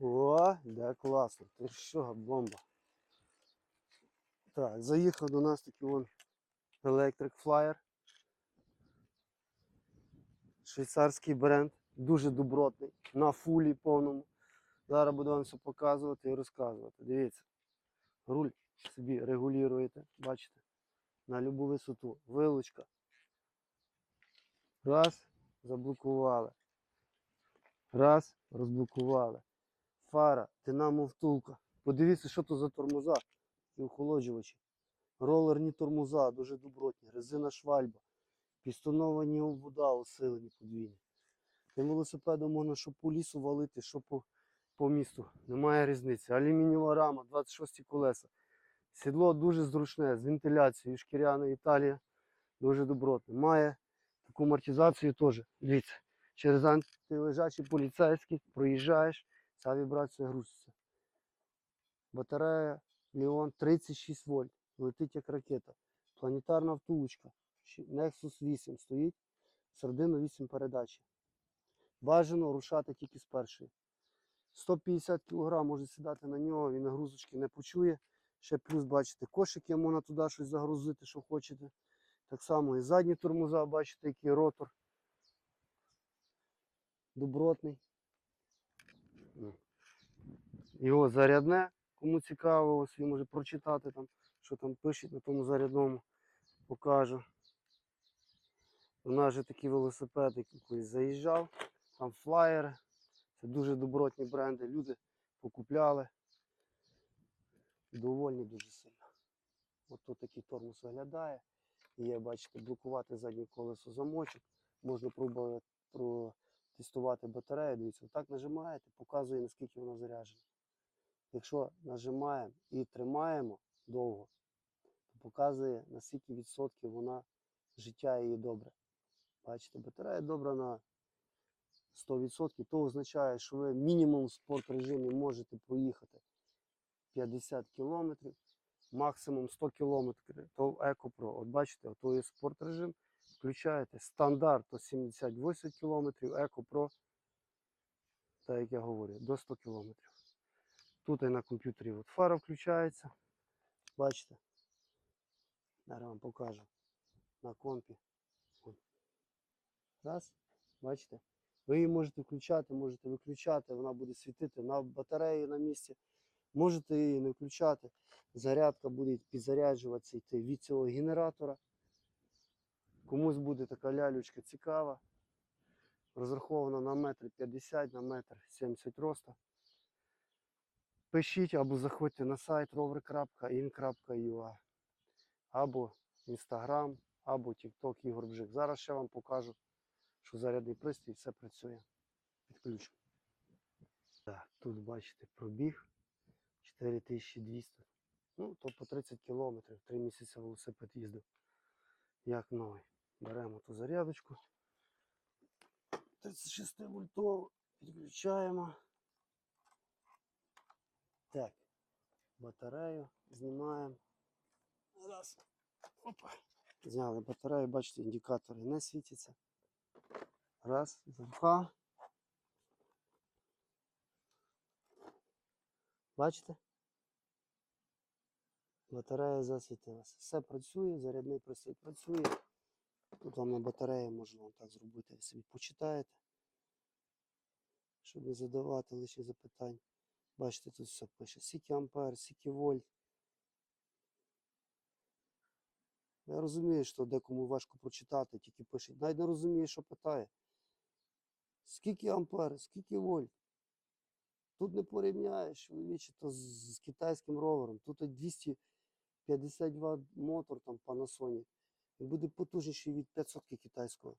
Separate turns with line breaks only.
О, де класно. Ти що, бомба. Так, заїхав до нас такий вон Electric Flyer. Швейцарський бренд, дуже добротний, на фулі повному. Зараз буду вам все показувати і розказувати. Дивіться, руль собі регулюєте, бачите, на любу висоту. Вилучка. Раз, заблокували. Раз, розблокували. Фара, динамо втулка. Подивіться, що то за тормоза і охолоджувачі. Ролерні тормоза, дуже добротні, резина швальба, пістоновані обвода усилені подвійні. Тим велосипедом можна що по лісу валити, що по, по місту. Немає різниці. Алюмінієва рама, 26 колеса. Сідло дуже зручне, з вентиляцією, шкіряна Італія. Дуже добротне. Має таку амортизацію теж. Дивіться, через антилежачий поліцейський проїжджаєш, ця вібрація грузиться. Батарея Леон 36 вольт. Летить як ракета. Планетарна втулочка. Nexus 8 стоїть. Середину 8 передачі. Бажано рушати тільки з першої. 150 кг може сідати на нього, він нагрузочки не почує. Ще плюс, бачите, кошики можна туди щось загрузити, що хочете. Так само і задні тормоза, бачите, який ротор. Добротний. Ну. Його зарядне, кому цікаво, ось він може прочитати там, що там пишуть на тому зарядному, покажу. У нас же такий велосипед, який заїжджав, там флаєри. Це дуже добротні бренди. Люди покупляли. Довольні дуже сильно. От тут такий тормоз виглядає. Є, бачите, блокувати заднє колесо замочок. Можна пробувати протестувати батарею. Дивіться, отак нажимаєте, показує наскільки вона заряджена. Якщо нажимаємо і тримаємо довго, то показує наскільки відсотків вона життя її добре. Бачите, батарея добра на 100%, то означає, що ви мінімум в спорт режимі можете проїхати 50 км, максимум 100 км, то в EcoPro. От бачите, то є спорт режим. Включаєте стандарт то 78 км, EcoPro, так як я говорю, до 100 км. Тут і на комп'ютері от фара включається. Бачите? Зараз вам покажу на компі. Раз, бачите? Ви її можете включати, можете виключати, вона буде світити на батареї на місці. Можете її не включати. Зарядка буде підзаряджуватися йти від цього генератора. Комусь буде така лялючка цікава. Розрахована на метр 50 на метр 70 росту. Пишіть або заходьте на сайт rover.in.ua або Instagram, або TikTok Ігор Бжик. Зараз ще вам покажу, що зарядний пристрій все працює. Підключу. Так, тут бачите пробіг 4200. Ну, то по 30 кілометрів, 3 місяці велосипед їздив. Як новий. Беремо ту зарядочку. 36 вольтову підключаємо. Так, батарею знімаємо. Раз. Опа. Зняли батарею, бачите, індикатори не світяться. Раз, замка. Бачите? Батарея засвітилася. Все працює, зарядний пристрій працює. Тут вам на батареї можна так зробити, ви собі почитаєте, щоб не задавати лише запитань. Бачите, тут все пише. Скільки ампер, скільки вольт. Я розумію, що декому важко прочитати, тільки пише. Навіть не розуміє, що питає. Скільки ампер, скільки вольт. Тут не порівняєш, чоловіче, то з, з китайським ровером. Тут от 250 Вт мотор там Panasonic. Він буде потужніший від 500 китайського.